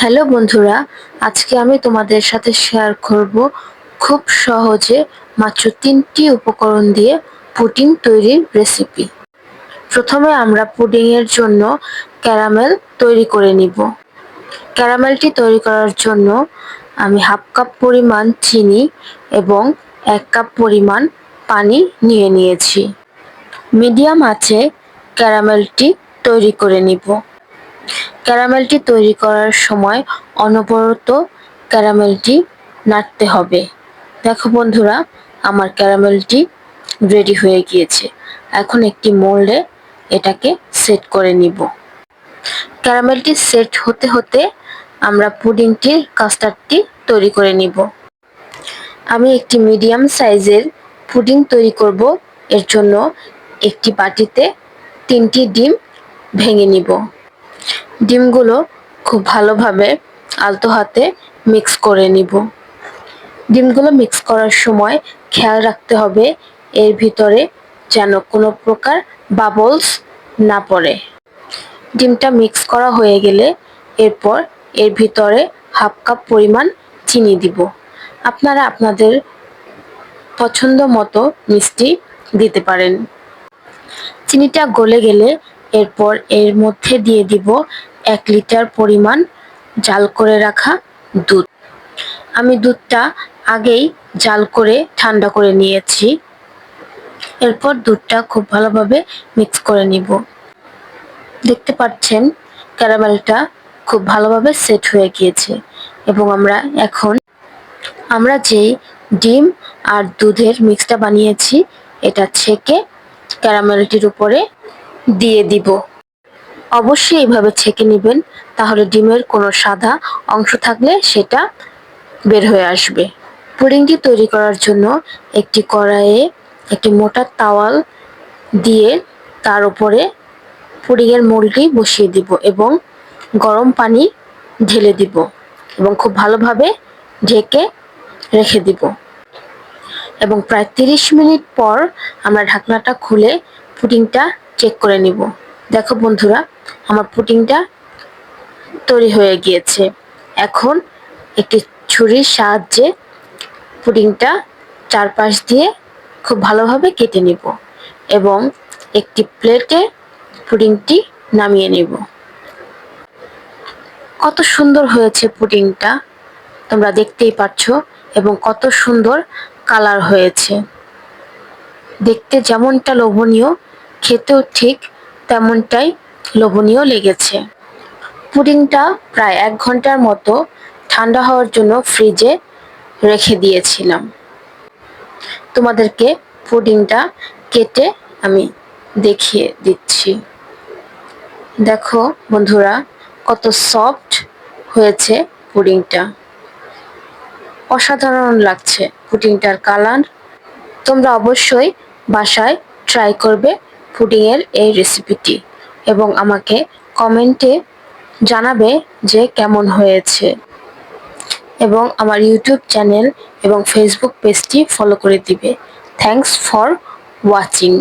Hello বন্ধুরা, আজকে আমি তোমাদের সাথে শেয়ার করব খুব সহজে মাত্র তিনটি উপকরণ দিয়ে পুডিং তৈরির রেসিপি প্রথমে আমরা পুডিংয়ের জন্য ক্যারামেল তৈরি করে নিব। ক্যারামেলটি তৈরি করার জন্য আমি হাফ কাপ পরিমাণ চিনি এবং এক কাপ পরিমাণ পানি নিয়ে নিয়েছি। মিডিয়াম আছে ক্যারামেলটি তৈরি করে নিব। ক্যারামেলটি তৈরি করার সময় অনবরত ক্যারামেলটি নাড়তে হবে। দেখো বন্ধুরা, আমার ক্যারামেলটি রেডি হয়ে গিয়েছে। এখন একটি মোল্ডে এটাকে সেট করে নিব। ক্যারামেলটি সেট হতে হতে আমরা পুডিংটির কাস্টার্ডটি তৈরি করে নিব। আমি একটি মিডিয়াম সাইজের পুডিং তৈরি করব। এর জন্য একটি বাটিতে তিনটি ডিম ভেঙে নিব। ডিমগুলো খুব ভালোভাবে আলতো হাতে মিক্স করে নিব। ডিমগুলো মিক্স করার সময় খেয়াল রাখতে হবে এর ভিতরে যেন কোনো প্রকার বাবলস না পড়ে। ডিমটা মিক্স করা হয়ে গেলে এরপর এর ভিতরে হাফ কাপ পরিমাণ চিনি দিব। আপনারা আপনাদের পছন্দ মতো মিষ্টি দিতে পারেন। চিনিটা গলে গেলে এরপর এর মধ্যে দিয়ে দিব এক লিটার পরিমাণ জাল করে রাখা দুধ। আমি দুধটা আগেই জাল করে ঠান্ডা করে নিয়েছি। এরপর দুধটা খুব ভালোভাবে মিক্স করে নিব। দেখতে পাচ্ছেন, ক্যারামেলটা খুব ভালোভাবে সেট হয়ে গিয়েছে এবং আমরা এখন, আমরা যেই ডিম আর দুধের মিক্সটা বানিয়েছি, এটা ছেঁকে ক্যারামেলটির উপরে দিয়ে দিব। অবশ্যই এইভাবে ছেঁকে নেবেন, তাহলে ডিমের কোনো সাদা অংশ থাকলে সেটা বের হয়ে আসবে। পুডিংটি তৈরি করার জন্য একটি কড়াইয়ে একটি মোটা তাওয়াল দিয়ে তার উপরে পুডিংয়ের মোলটি বসিয়ে দিব এবং গরম পানি ঢেলে দিব এবং খুব ভালোভাবে ঢেকে রেখে দিব। এবং প্রায় তিরিশ মিনিট পর আমরা ঢাকনাটা খুলে পুডিংটা চেক করে নিব। দেখো বন্ধুরা, আমার পুডিংটা তৈরি হয়ে গিয়েছে। এখন একটি ছুরির সাহায্যে পুডিংটা চারপাশ দিয়ে খুব ভালোভাবে কেটে নিব এবং একটি প্লেটে পুডিংটি নামিয়ে নেব। কত সুন্দর হয়েছে পুডিংটা, তোমরা দেখতেই পাচ্ছ এবং কত সুন্দর কালার হয়েছে। দেখতে যেমনটা লোভনীয়, খেতেও ঠিক তেমনটাই লোভনীয় লেগেছে। পুডিংটা প্রায় এক ঘণ্টার মতো ঠান্ডা হওয়ার জন্য ফ্রিজে রেখে দিয়েছিলাম। তোমাদেরকে পুডিংটা কেটে আমি দেখিয়ে দিচ্ছি। দেখো বন্ধুরা, কত সফট হয়েছে পুডিংটা। অসাধারণ লাগছে পুডিংটার কালার। তোমরা অবশ্যই বাসায় ট্রাই করবে। পুডিংয়ের এই রেসিপিটি এবং আমাকে কমেন্টে জানাবে যে কেমন হয়েছে। এবং আমার ইউটিউব চ্যানেল এবং ফেসবুক পেজটি ফলো করে দিবে। Thanks for watching